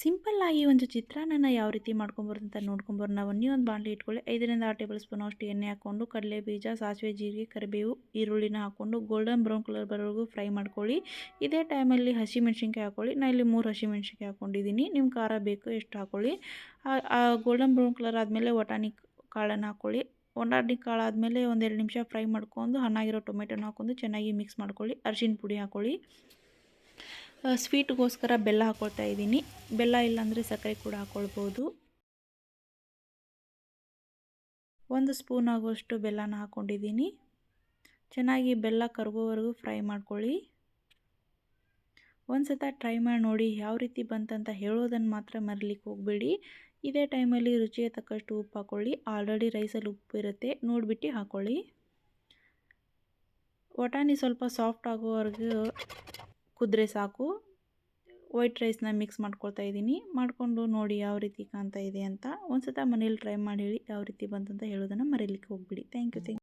ಸಿಂಪಲ್ಲಾಗಿ ಒಂದು ಚಿತ್ರಾನ್ನ ಯಾವ ರೀತಿ ಮಾಡ್ಕೊಂಬರೋದು ಅಂತ ನೋಡ್ಕೊಂಬರೋಣ ನಾವು ಒಂದು ಬಾಂಡ್ಲಿ ಇಟ್ಕೊಳ್ಳಿ. ಐದರಿಂದ ಆರು ಟೇಬಲ್ ಸ್ಪೂನ್ ಅಷ್ಟು ಎಣ್ಣೆ ಹಾಕ್ಕೊಂಡು ಕಡಲೆ ಬೀಜ, ಸಾಸಿವೆ, ಜೀರಿಗೆ, ಕರಿಬೇವು, ಈರುಳ್ಳಿನ ಹಾಕ್ಕೊಂಡು ಗೋಲ್ಡನ್ ಬ್ರೌನ್ ಕಲರ್ ಬರೋವರೆಗೂ ಫ್ರೈ ಮಾಡ್ಕೊಳ್ಳಿ. ಇದೇ ಟೈಮಲ್ಲಿ ಹಸಿ ಮೆಣಸಿನ್ಕಾಯಿ ಹಾಕ್ಕೊಳ್ಳಿ. ನಾನು ಇಲ್ಲಿ ಮೂರು ಹಸಿ ಮೆಣಸಿನ್ಕಾಯಿ ಹಾಕ್ಕೊಂಡಿದ್ದೀನಿ. ನಿಮ್ಮ ಖಾರ ಬೇಕು ಎಷ್ಟು ಹಾಕ್ಕೊಳ್ಳಿ. ಗೋಲ್ಡನ್ ಬ್ರೌನ್ ಕಲರ್ ಆದಮೇಲೆ ವಟಾಣಿ ಕಾಳನ್ನು ಹಾಕ್ಕೊಳ್ಳಿ. ಒಣಾಡಿ ಕಾಳು ಆದಮೇಲೆ ಒಂದೆರಡು ನಿಮಿಷ ಫ್ರೈ ಮಾಡ್ಕೊಂಡು ಹಣ್ಣಾಗಿರೋ ಟೊಮೆಟೊನ ಹಾಕ್ಕೊಂಡು ಚೆನ್ನಾಗಿ ಮಿಕ್ಸ್ ಮಾಡ್ಕೊಳ್ಳಿ. ಅರಿಶಿನ ಪುಡಿ ಹಾಕ್ಕೊಳ್ಳಿ. ಸ್ವೀಟ್ಗೋಸ್ಕರ ಬೆಲ್ಲ ಹಾಕ್ಕೊಳ್ತಾ ಇದ್ದೀನಿ. ಬೆಲ್ಲ ಇಲ್ಲಾಂದರೆ ಸಕ್ಕರೆ ಕೂಡ ಹಾಕ್ಕೊಳ್ಬೋದು ಒಂದು ಸ್ಪೂನ್ ಆಗುವಷ್ಟು ಬೆಲ್ಲನ ಹಾಕ್ಕೊಂಡಿದ್ದೀನಿ ಚೆನ್ನಾಗಿ ಬೆಲ್ಲ ಕರಗೋವರೆಗೂ ಫ್ರೈ ಮಾಡ್ಕೊಳ್ಳಿ. ಒಂದು ಸತ ಟ್ರೈ ಮಾಡಿ ನೋಡಿ ಯಾವ ರೀತಿ ಬಂತಂತ ಹೇಳೋದನ್ನು ಮಾತ್ರ ಮರಿಲಿಕ್ಕೆ ಹೋಗಬೇಡಿ. ಇದೇ ಟೈಮಲ್ಲಿ ರುಚಿಗೆ ತಕ್ಕಷ್ಟು ಉಪ್ಪು ಹಾಕ್ಕೊಳ್ಳಿ ಆಲ್ರೆಡಿ ರೈಸಲ್ಲಿ ಉಪ್ಪು ಇರುತ್ತೆ. ನೋಡಿಬಿಟ್ಟು ಹಾಕ್ಕೊಳ್ಳಿ ವಟಾಣಿ ಸ್ವಲ್ಪ ಸಾಫ್ಟ್ ಆಗೋವರೆಗೂ ಕುದ್ರೆ ಸಾಕು. ವೈಟ್ ರೈಸ್ನ ಮಿಕ್ಸ್ ಮಾಡ್ಕೊಳ್ತಾ ಇದ್ದೀನಿ. ಮಾಡಿಕೊಂಡು ನೋಡಿ ಯಾವ ರೀತಿ ಕಾಣ್ತಾ ಇದೆ ಅಂತ. ಒಂದು ಸತ ಮನೇಲಿ ಟ್ರೈ ಮಾಡಿ ಹೇಳಿ ಯಾವ ರೀತಿ ಬಂತಂತ ಹೇಳೋದನ್ನು ಮರೀಲಿಕ್ಕೆ ಹೋಗ್ಬಿಡಿ. Thank you thank